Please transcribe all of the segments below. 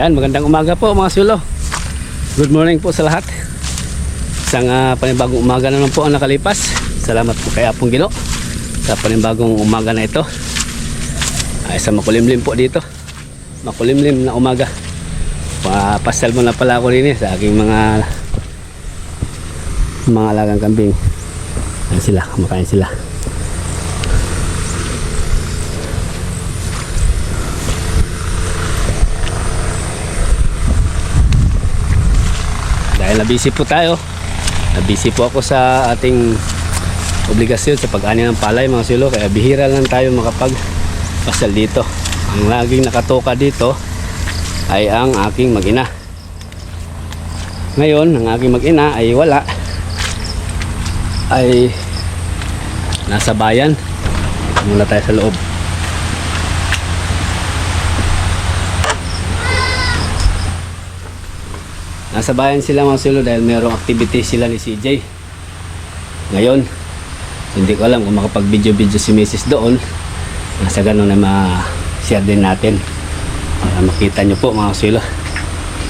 Ayan, magandang umaga po mga sulo. Good morning po sa lahat. Isang uh, panibagong umaga na naman po ang nakalipas. Salamat po kay Apong Gino sa panibagong umaga na ito. Ay, sa makulimlim po dito. Makulimlim na umaga. Papasal mo na pala ako rin eh, sa aking mga mga alagang kambing. Ayan sila, kumakain sila. Dahil na-busy po tayo. Na-busy po ako sa ating obligasyon sa pag-ani ng palay mga silo. Kaya bihira lang tayo makapag pasal dito. Ang laging nakatoka dito ay ang aking mag-ina. Ngayon, ang aking mag-ina ay wala. Ay nasa bayan. Muna tayo sa loob. Nasa bayan sila mga silo dahil mayroong activity sila ni CJ. Ngayon, hindi ko alam kung makapag-video-video si Mrs. doon. Nasa ganun na ma-share din natin. Para makita nyo po mga silo.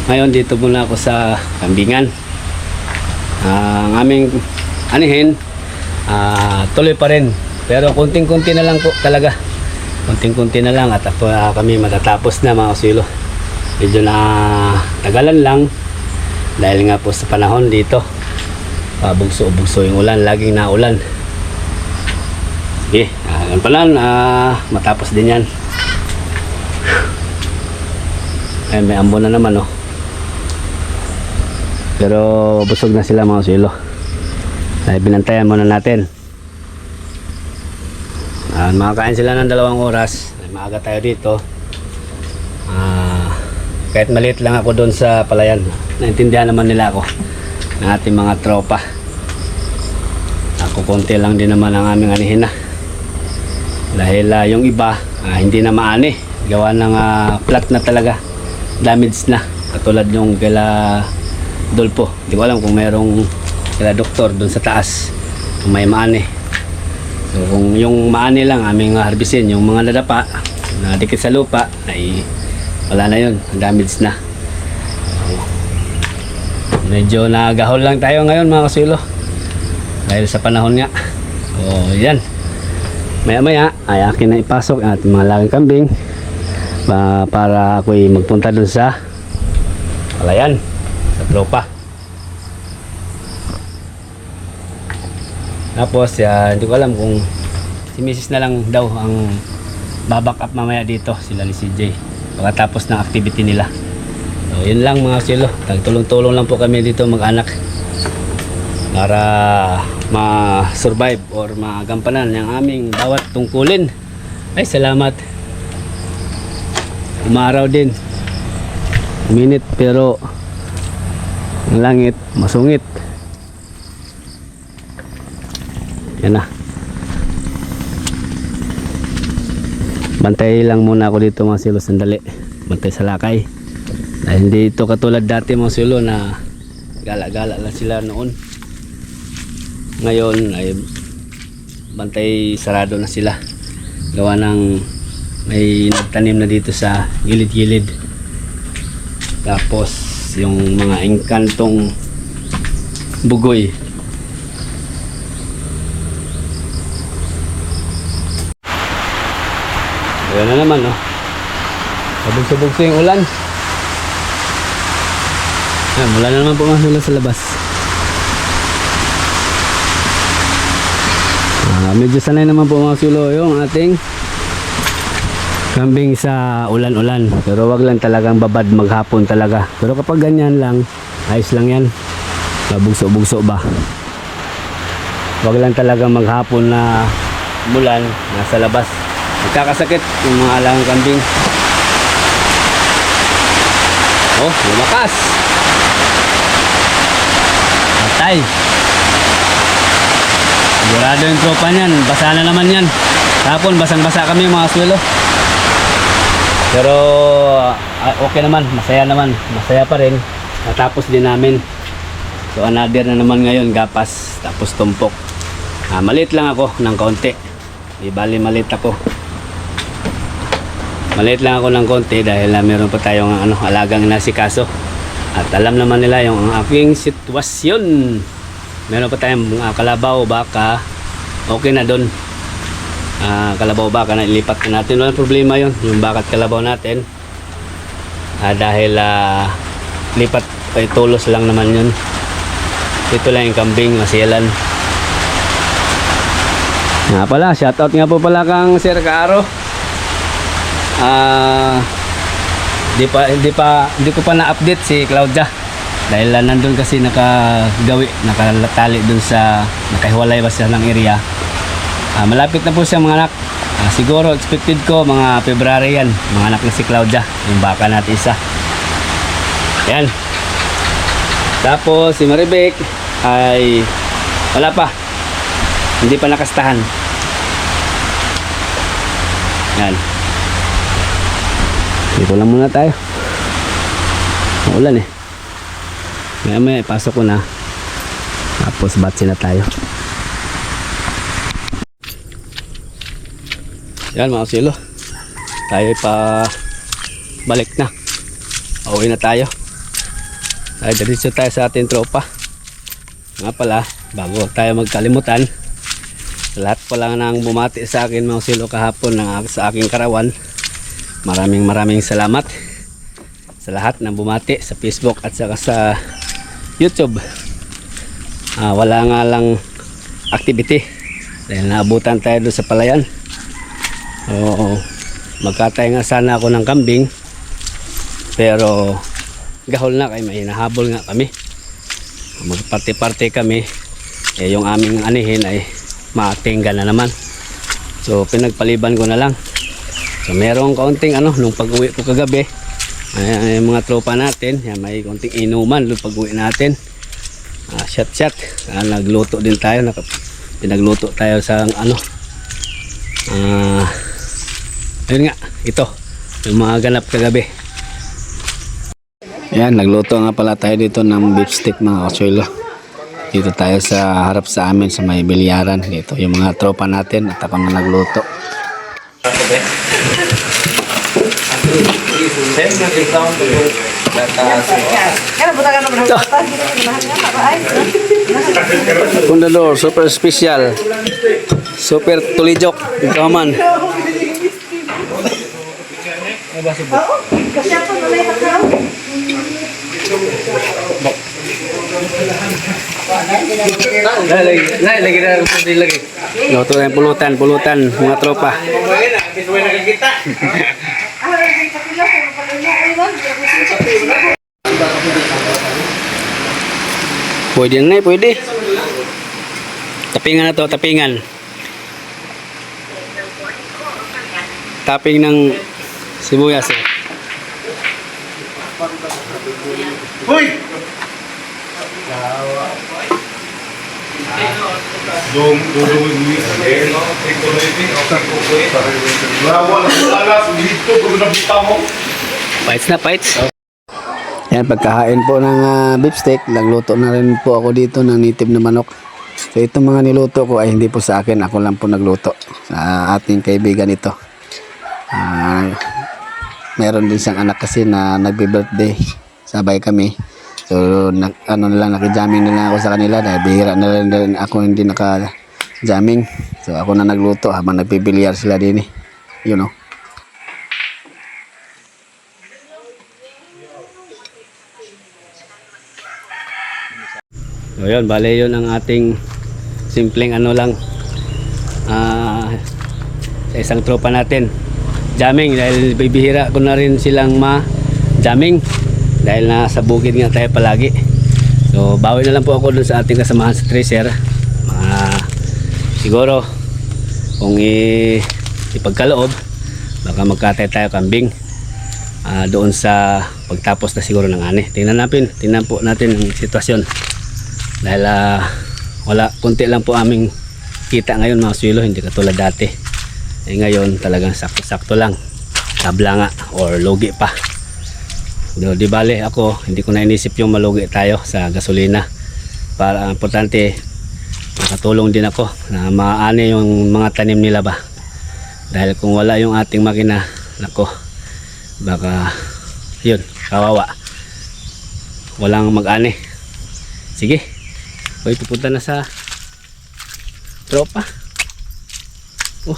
Ngayon, dito muna ako sa kambingan. Ah, ang aming anihin, ah, tuloy pa rin. Pero kunting-kunti na lang po talaga. Kunting-kunti na lang at ako, ah, kami matatapos na mga silo. Medyo na tagalan lang dahil nga po sa panahon dito pabugso-bugso yung ulan laging naulan. Sige uh, yan pala ah, matapos din yan. Ay may ambon na naman oh. Pero busog na sila mga silo. Ay binantayan muna natin. Uh, makakain sila ng dalawang oras. Maaga tayo dito kahit maliit lang ako doon sa palayan naintindihan naman nila ako ng ating mga tropa. Ako konti lang din naman ang aming anihin na dahil ah, yung iba ah, hindi na maani. Gawa ng ah, flat na talaga. Damaged na. Katulad yung kila Dolpo. Hindi ko alam kung merong kila doktor doon sa taas kung may maani. So kung yung maani lang aming harbisin yung mga nadapa na dikit sa lupa ay wala na yun. Damaged na. Medyo nagahol lang tayo ngayon mga kasilo. Dahil sa panahon nga. O yan. Maya maya ay akin na ipasok ating mga lagang kambing pa, para ako'y magpunta dun sa palayan sa tropa. Tapos ya, hindi ko alam kung si Mrs. na lang daw ang baback up mamaya dito sila ni CJ pagkatapos ng activity nila So, yun lang mga silo. Tagtulong-tulong lang po kami dito mag-anak para ma-survive or magampanan yung aming bawat tungkulin. Ay, salamat. Umaraw din. Minute pero ang langit masungit. Yan na. Bantay lang muna ako dito mga silo sandali. Bantay sa lakay. Dahil hindi ito katulad dati mga silo na gala-gala lang sila noon. Ngayon ay bantay sarado na sila. Gawa ng may nagtanim na dito sa gilid-gilid. Tapos yung mga engkantong bugoy. Ayan na naman, no? Sabog-sabog yung ulan. Ayan, wala na naman po mga sila sa labas. Ah, medyo sanay naman po mga sulo yung ating kambing sa ulan-ulan. Pero wag lang talagang babad maghapon talaga. Pero kapag ganyan lang, ayos lang yan. Mabugso-bugso ba? Wag lang talaga maghapon na mulan nasa labas. Magkakasakit yung mga alangang kambing. Oh, lumakas! Patay. Sigurado yung tropa niyan. Basa na naman yan. Tapon, basang-basa kami mga swelo. Pero ah, okay naman. Masaya naman. Masaya pa rin. Natapos din namin. So another na naman ngayon. Gapas. Tapos tumpok. Ah, maliit lang ako ng kaunti. Di bali maliit ako. Maliit lang ako ng konti dahil uh, meron pa tayong ano, alagang nasikaso. At alam naman nila yung aking sitwasyon. Meron pa tayong mga kalabaw, baka, okay na doon. Ah, kalabaw baka na ilipat na natin. Walang problema yon yung bakat kalabaw natin. Ah, dahil ah, lipat ay tulos lang naman yun. Ito lang yung kambing, masiyalan. Nga pala, shoutout nga po pala kang Sir Kaaro. Ah, di pa hindi pa hindi ko pa na-update si Claudia. Dahil ah, nandun kasi nakagawi, nakalatali dun sa nakahiwalay ba siya ng area. Ah, malapit na po siya mga anak. Ah, siguro expected ko mga February yan, mga anak na si Claudia, yung baka natin isa. Yan. Tapos si Maribek ay wala pa. Hindi pa nakastahan. Yan. Dito lang muna tayo. Maulan eh. Maya maya pasok ko na. Tapos batsi na tayo. Yan mga silo. Tayo ay pa balik na. Pauwi na tayo. Ay, diretso tayo sa ating tropa. Nga pala, bago tayo magkalimutan, lahat pala nang bumati sa akin mga silo kahapon ng, sa aking karawan, maraming maraming salamat sa lahat ng bumati sa Facebook at saka sa YouTube. Ah, wala nga lang activity dahil naabutan tayo doon sa palayan. Oo, magkatay nga sana ako ng kambing pero gahol na kay may hinahabol nga kami magparte-parte kami eh yung aming anihin ay matingga na naman so pinagpaliban ko na lang so merong kaunting ano nung pag-uwi ko kagabi ay, ay, mga tropa natin yan, may kaunting inuman nung pag-uwi natin. Ah, shot shot. Ah, nagluto din tayo Naka, pinagluto tayo sa ano. Ah ayun nga ito yung mga ganap kagabi. Yan nagluto nga pala tayo dito ng beef steak mga kasuelo dito tayo sa harap sa amin sa may bilyaran. Dito yung mga tropa natin at ako na nagluto nalay ka ka. lagi lagi lagi lagi luto na yung pulutan pulutan mga tropa Ah, hindi ka pila. Kung pala niya, ay wag. Pwede na eh pwede tapingan na to tapingan tapping ng sibuyas eh. Dong, dong, Luis? Ito na dito, fights. Yan, pagkahain po ng ah, beef steak, nagluto na rin po ako dito ng native na manok. So itong mga niluto ko ay hindi po sa akin, ako lang po nagluto sa ating kaibigan ito. Ah, meron din siyang anak kasi na nagbe-birthday. Sabay kami. So nag, ano na lang, nakijamming na lang ako sa kanila dahil bihira na rin, rin ako hindi naka-jamming. So ako na nagluto habang nagbibilyar sila din eh. You know. So yun, bale yun ang ating simpleng ano lang ah, sa isang tropa natin. Jamming dahil bibihira ko na rin silang ma jamming dahil nasa bukid nga tayo palagi. So bawi na lang po ako dun sa ating kasamahan sa tracer. Mga siguro kung i, ipagkaloob baka magkatay tayo kambing ah, doon sa pagtapos na siguro ng ani. Tingnan natin, tingnan po natin ang sitwasyon dahil ah, wala kunti lang po aming kita ngayon mga swilo hindi katulad dati eh ngayon talagang sakto-sakto lang tabla nga or logi pa do di bale ako hindi ko na inisip yung malugi tayo sa gasolina para ang importante makatulong din ako na maani yung mga tanim nila ba dahil kung wala yung ating makina nako Baka, yun, kawawa. Walang mag-ani. Sige. Hoy, pupunta na sa tropa. Oh.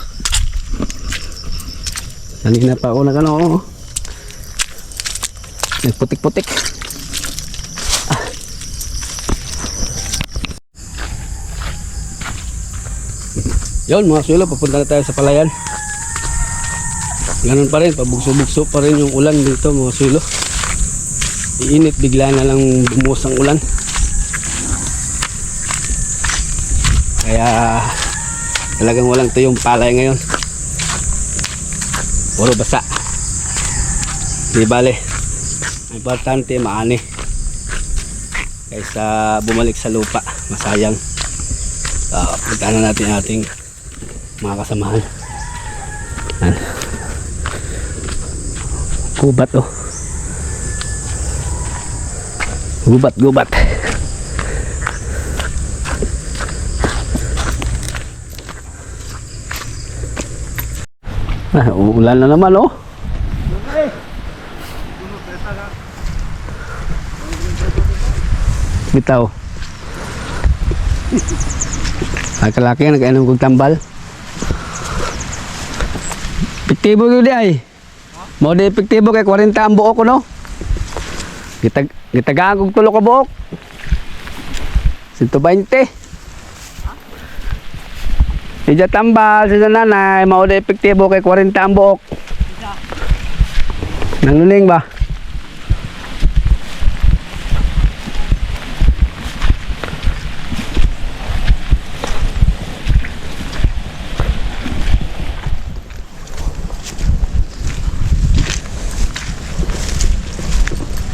Kanina pa ako nag ano, oh. Nagputik-putik. Ah. Yun mga sulo, papunta na tayo sa palayan. Ganun pa rin, pabugso-bugso pa rin yung ulan dito mga sulo. Iinit, bigla na lang bumuhos ang ulan. Kaya talagang walang tuyong palay ngayon. Puro basa. Di bale. Importante maani. Kaysa bumalik sa lupa, masayang. Uh, puntaan na natin ating mga kasamahan. Yan. Gubat oh. Gubat, gubat. Ah, uulan na naman oh. Bitaw. Ay kalaki nag-inom kong tambal. Epektibo yun di ay. Mo di epektibo kay 40 ang buok ko no. Gitag gitagaan kong tulo ka buok. 120. Ija tambal sa nanay, mao di epektibo kay 40 ang buok. Nangluling ba?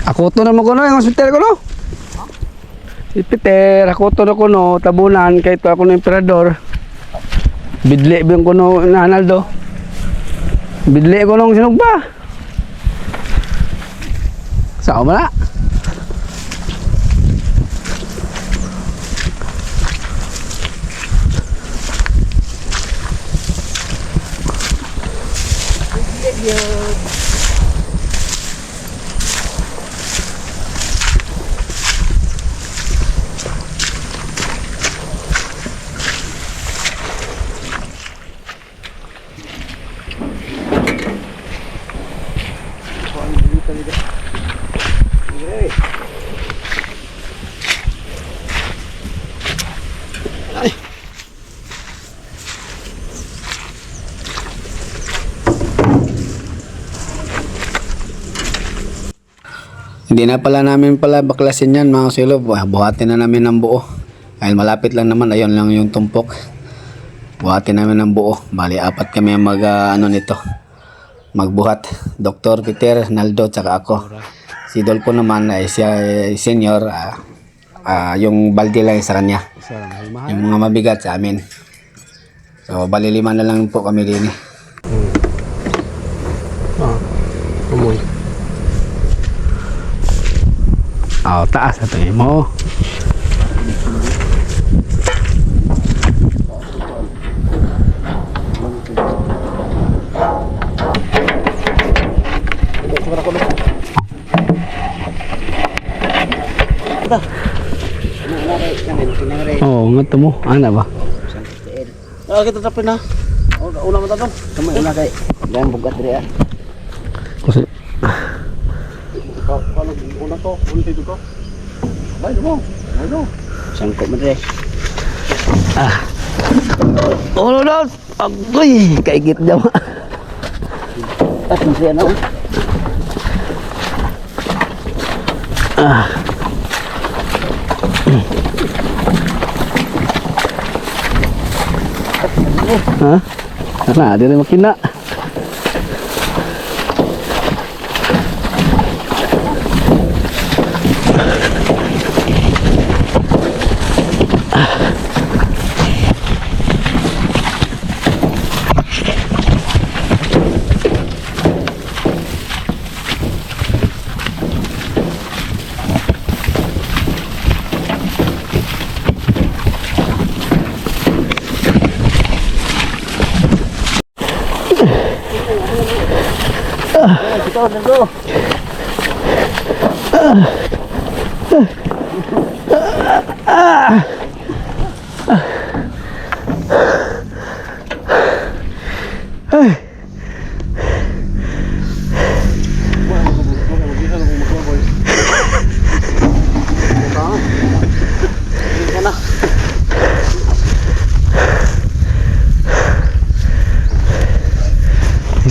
Ako to naman ko no, yung hospital ko no. Si Peter, ako to na ko no, tabunan, kay to ako no emperador. Bidli biyong ko no, nanaldo. Bidli ko nung sinugba. Sao mo na? Hindi na pala namin pala baklasin yan mga. Buh- Buhatin na namin ng buo. Dahil malapit lang naman, ayun lang yung tumpok. Buhatin namin ng buo. Bali, apat kami ang mag, ah, ano nito, magbuhat. Dr. Peter, Naldo, tsaka ako. Si Dolpo naman ay siya ay senior. ah, ah, yung balde lang sa kanya. Yung mga mabigat sa amin. So, bali lima na lang po kami din. Ah, Oh, taas ito eh mo. Oh, nga mo. Ano ba? Ah, kita tapin na. Una man tatong. Kamay una kay. Dan bugat diri ah. Kasi, Paano dito to. Bay mo. Ano? Sangko man diri. oh, no. Agoy, kaigit daw. At mo siya na. Ha? Sana, di rin makina.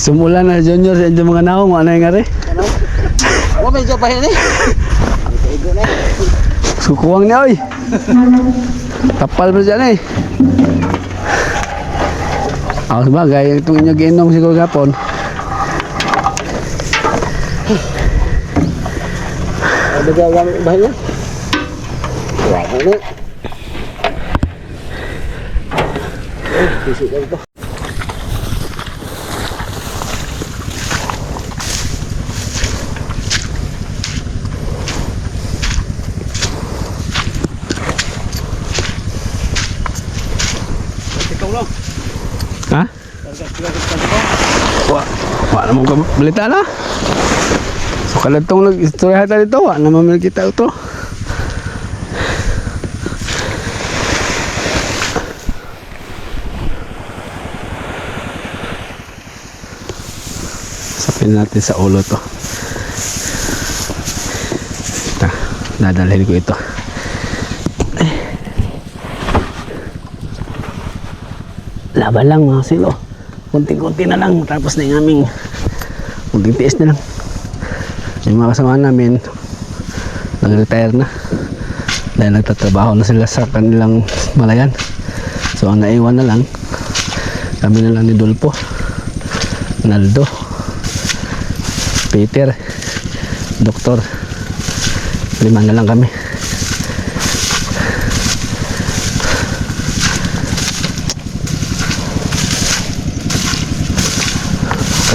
Isumula na junior sa inyo mga naong, ano yung ngari? Ano? Huwag may na eh. Sukuwang niya oy. Tapal mo dyan eh. Ako sa bagay, itong inyo giinom siguro gapon. Ano ba ang bahay niya? Wala na. Eh, pisik na ito. Ha? Wa, wa naman ka balita na. So kalatong nag-istorya ta dito, wa naman man kita ito. Sapin natin sa ulo to. Ta, dadalhin ko ito. Laban lang mga silo kunti-kunti na lang tapos na yung aming kunting tiis na lang. Yung mga kasama namin nag-retire na. Dahil nagtatrabaho na sila sa kanilang malayan. So ang naiwan na lang kami na lang ni Dulpo Naldo Peter Doktor. Lima na lang kami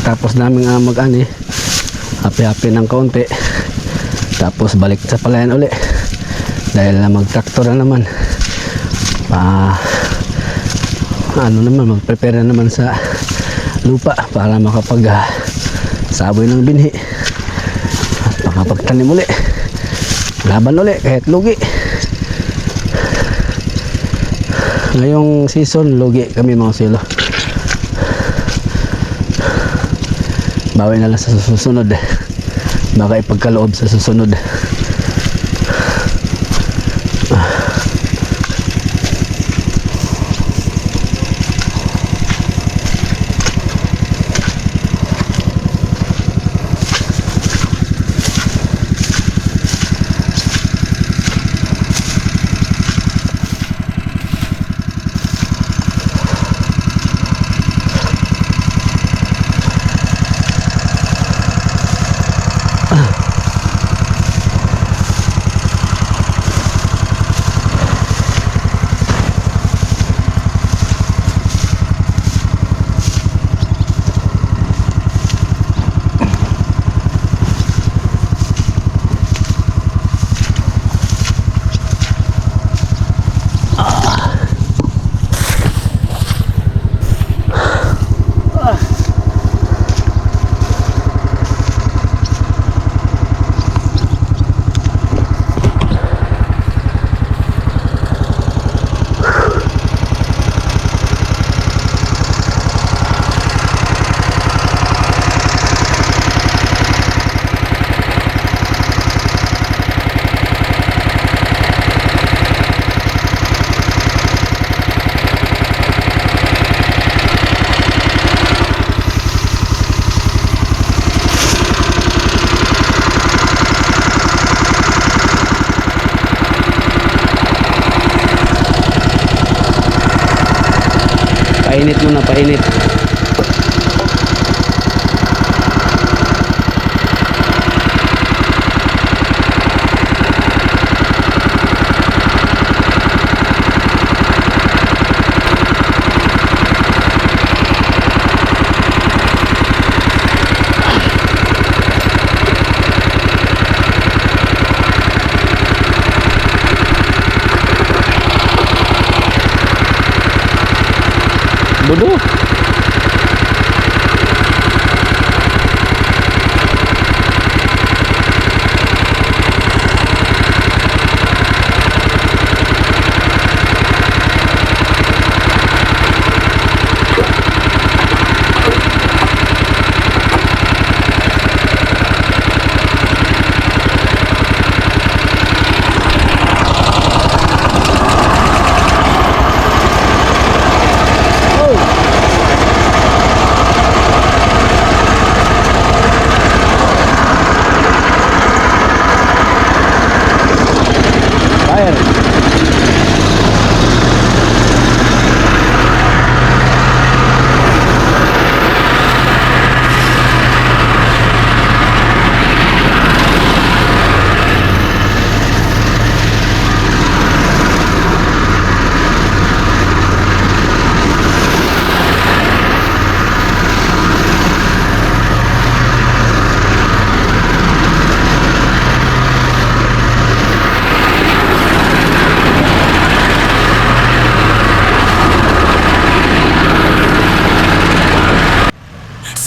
Katapos namin uh, mag-ani, happy-happy ng kaunti. Tapos balik sa palayan uli. Dahil na mag-tractor na naman. Pa ano naman, mag-prepare na naman sa lupa para makapag ah, saboy ng binhi. At makapagtanim uli. Laban uli kahit lugi. Ngayong season, lugi kami mga silo. Bawi na lang sa susunod baka ipagkaloob sa susunod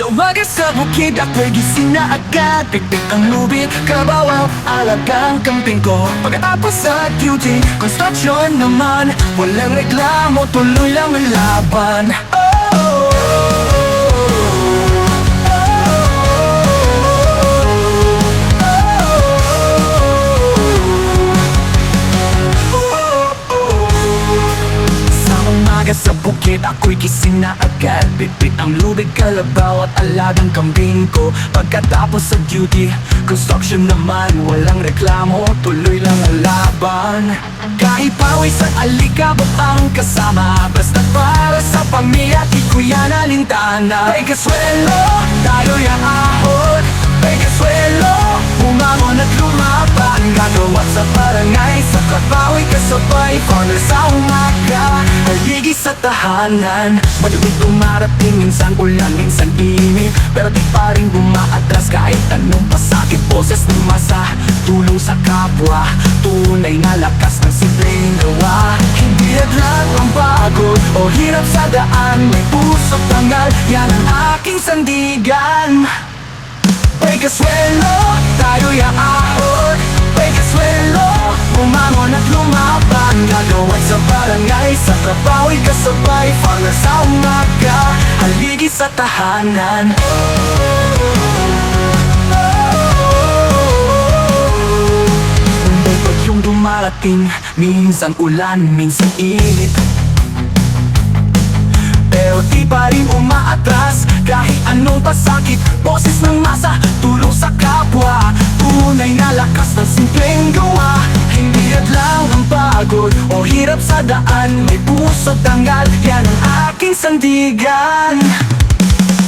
umaga sa bukid ako'y gising na agad. Pikpik ang lubid, kabawaw, alagang kamping ko. Pagkatapos sa duty, construction naman. Walang reklamo, tuloy lang ang laban. Oh, Sa sa bukid ako'y gising na agad. Bitbit ang lubid, kalabaw at alagang kambing ko. Pagkatapos sa duty, construction naman Walang reklamo, tuloy lang ang laban. Kahit pawis at alikabok ang kasama Basta para sa pamilya, di ko yan alintana. May kaswelo, tayo'y aahon May kaswelo, at Gagawat sa barangay, sa trabaho'y kasabay Corner sa umaga, haligi sa tahanan. Madugit umarating, minsan ulan, minsan init Pero di pa rin bumaatras kahit anong pasakit Boses ng masa, tulong sa kapwa Tunay na lakas ng simpleng gawa. Hindi agad ang pagod o hirap sa daan May puso't tangal, yan ang aking sandigan. May kaswelo, tayo'y aahon Kaswelo, bumangon at lumaban Gagawin sa barangay, sa trabaho'y kasabay. Para sa umaga, haligi sa tahanan. May bagyong dumarating, minsan ulan, minsan init. Pero di pa rin umaatras Kahit anong pasakit Boses ng masa, tulong sa kapwa. Tunay na lakas ng simpleng gawa. Hindi lang ang pagod O hirap sa daan. May puso't tanggal Yan ang aking sandigan.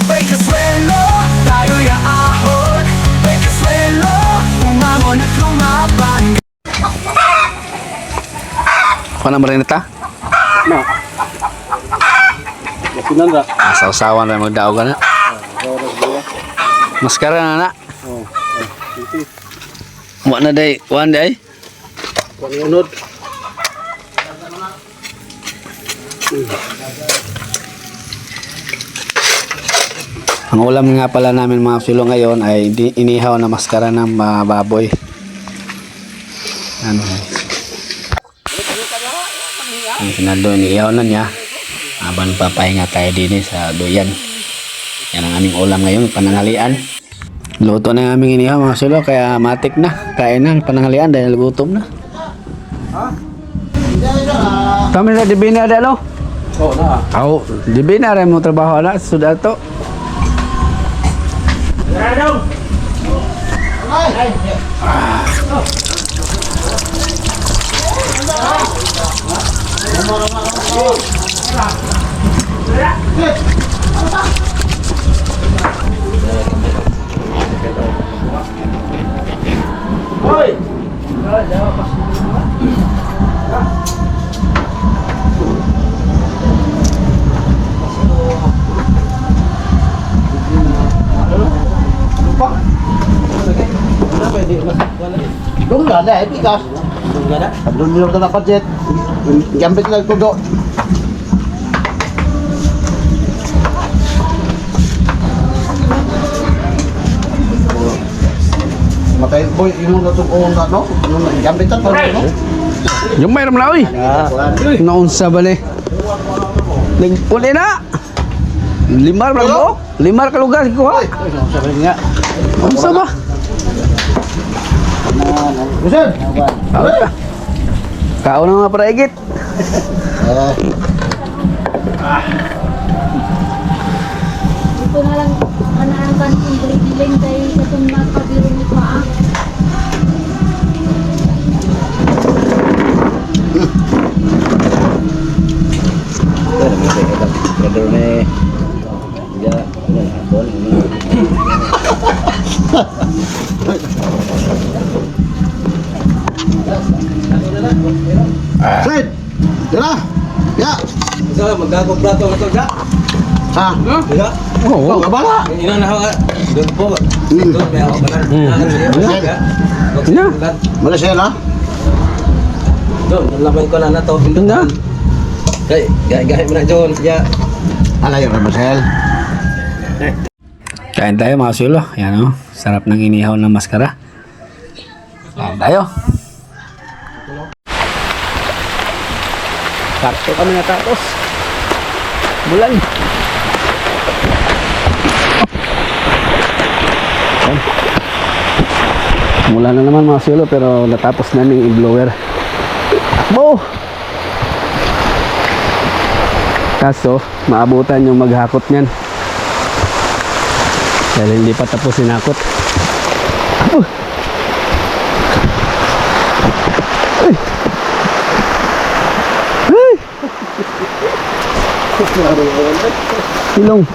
May kaswelo, tayo'y aahon. May kaswelo, umangon at lumaban. Ako na marinita? Masinan ra. Asaw-sawan na magdaog ka na. Maskara na na. Oh. Wa na day, wan day. Kung unod. Ang ulam nga pala namin mga filo ngayon ay inihaw na maskara ng mga baboy. Ano. Ang sinado inihaw na niya. Habang papahinga tayo din sa duyan. Yan ang aming ulam ngayon, pananghalian. Luto na yung aming inihaw mga filo kaya matik na. Kain na pananghalian dahil gutom na. Kami na dibina dalo. Oh, na. Ako, dibina rin mo trabaho na sudah to. Hoy! Dong gak ada, epikas. Dong gak ada. Dong nilai tanah kocet. Jambet lagi kodok. Matay boy, yung natong kong no? Yung jambet at no? Yung mayroon na oy. Ah. Naunsa ba ni? Ning uli na. Limar ba mo? Limar ka lugar ko ha? Nga. Unsa ba? Busan! Kaon ka. Kaon na mga para igit. Ito na lang, anahan kong biling kay itong nakabiro Magagong prato ang ito, Ha? Diba? Oh, kabala! Ina na ako, doon po. Hmm. Doon, may ako pa na. Hmm. Na. Malaysia na? Doon, nalaman ko na na to. Doon na. Gay, gay, gay mo na John. Ya. Alay, Ramasel. Kain tayo mga sulo. Yan o. Sarap ng inihaw ng maskara. Kain tayo. Sakto kami natapos. Bulan. Yan. Mula na naman mga sulo pero natapos namin i-blower. Takbo! Kaso, maabutan yung maghakot niyan. Dahil hindi pa tapos sinakot. Takbo! Silong.